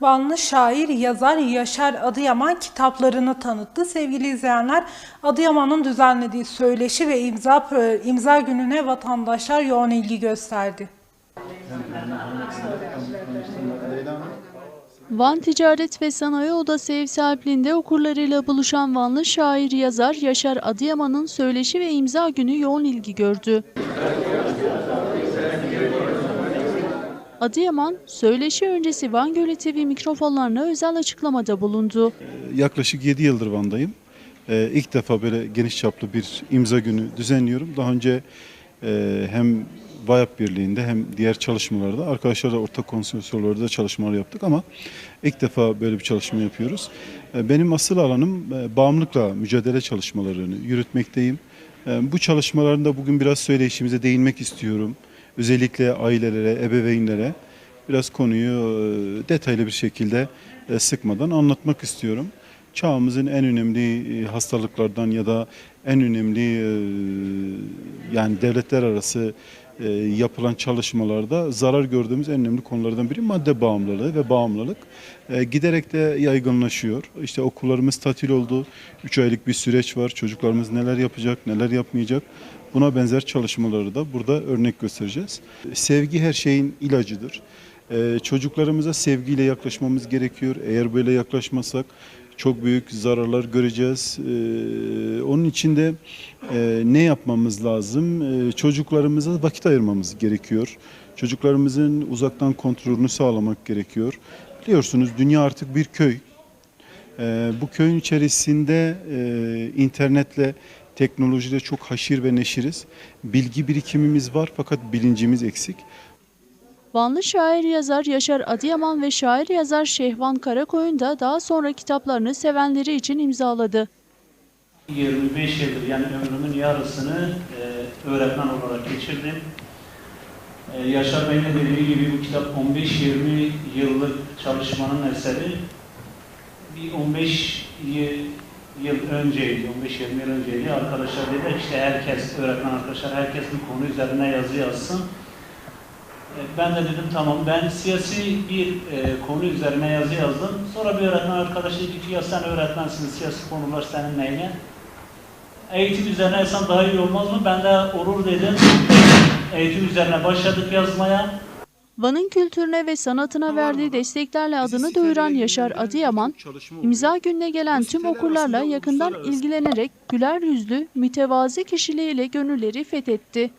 Vanlı şair, yazar Yaşar Adıyaman kitaplarını tanıttı. Sevgili izleyenler, Adıyaman'ın düzenlediği söyleşi ve imza imza gününe vatandaşlar yoğun ilgi gösterdi. Van Ticaret ve Sanayi Odası ev sahipliğinde okurlarıyla buluşan Vanlı şair yazar Yaşar Adıyaman'ın söyleşi ve imza günü yoğun ilgi gördü. Adıyaman, söyleşi öncesi Van Gölü TV mikrofonlarına özel açıklamada bulundu. Yaklaşık 7 yıldır Van'dayım. Ee, ilk defa böyle geniş çaplı bir imza günü düzenliyorum. Daha önce e, hem VAYAP Birliği'nde hem diğer çalışmalarda arkadaşlarla ortak konsorsiyonlarda da çalışmalar yaptık ama ilk defa böyle bir çalışma yapıyoruz. E, benim asıl alanım e, bağımlılıkla mücadele çalışmalarını yürütmekteyim. E, bu çalışmalarında bugün biraz söyleyişimize değinmek istiyorum. Özellikle ailelere, ebeveynlere biraz konuyu e, detaylı bir şekilde e, sıkmadan anlatmak istiyorum. Çağımızın en önemli e, hastalıklardan ya da en önemli yani devletler arası e, yapılan çalışmalarda zarar gördüğümüz en önemli konulardan biri madde bağımlılığı ve bağımlılık. E, Giderek de yaygınlaşıyor. İşte okullarımız tatil oldu. 3 aylık bir süreç var. Çocuklarımız neler yapacak, neler yapmayacak. Buna benzer çalışmaları da burada örnek göstereceğiz. Sevgi her şeyin ilacıdır. Ee, çocuklarımıza sevgiyle yaklaşmamız gerekiyor. Eğer böyle yaklaşmasak çok büyük zararlar göreceğiz. Ee, onun için de e, ne yapmamız lazım? Ee, çocuklarımıza vakit ayırmamız gerekiyor. Çocuklarımızın uzaktan kontrolünü sağlamak gerekiyor. Biliyorsunuz dünya artık bir köy. Ee, bu köyün içerisinde e, internetle, teknolojide çok haşir ve neşiriz. Bilgi birikimimiz var fakat bilincimiz eksik. Vanlı şair yazar Yaşar Adıyaman ve şair yazar Şehvan Karakoyun da daha sonra kitaplarını sevenleri için imzaladı. 25 yıldır yani ömrümün yarısını e, öğretmen olarak geçirdim. E, Yaşar Bey'in de dediği gibi bu kitap 15-20 yıllık çalışmanın eseri. Bir 15 y- yıl önceydi, 15-20 yıl önceydi. Arkadaşlar dedi işte herkes, öğretmen arkadaşlar herkes bir konu üzerine yazı yazsın. E, Ben de dedim tamam ben siyasi bir e, konu üzerine yazı yazdım. Sonra bir öğretmen arkadaş dedi ki ya sen öğretmensin siyasi konular senin neyine? Eğitim üzerine yazsam daha iyi olmaz mı? Ben de olur dedim. Eğitim üzerine başladık yazmaya. Van'ın kültürüne ve sanatına verdiği desteklerle adını duyuran Yaşar Adıyaman, imza gününe gelen tüm okurlarla yakından ilgilenerek güler yüzlü, mütevazi kişiliğiyle gönülleri fethetti.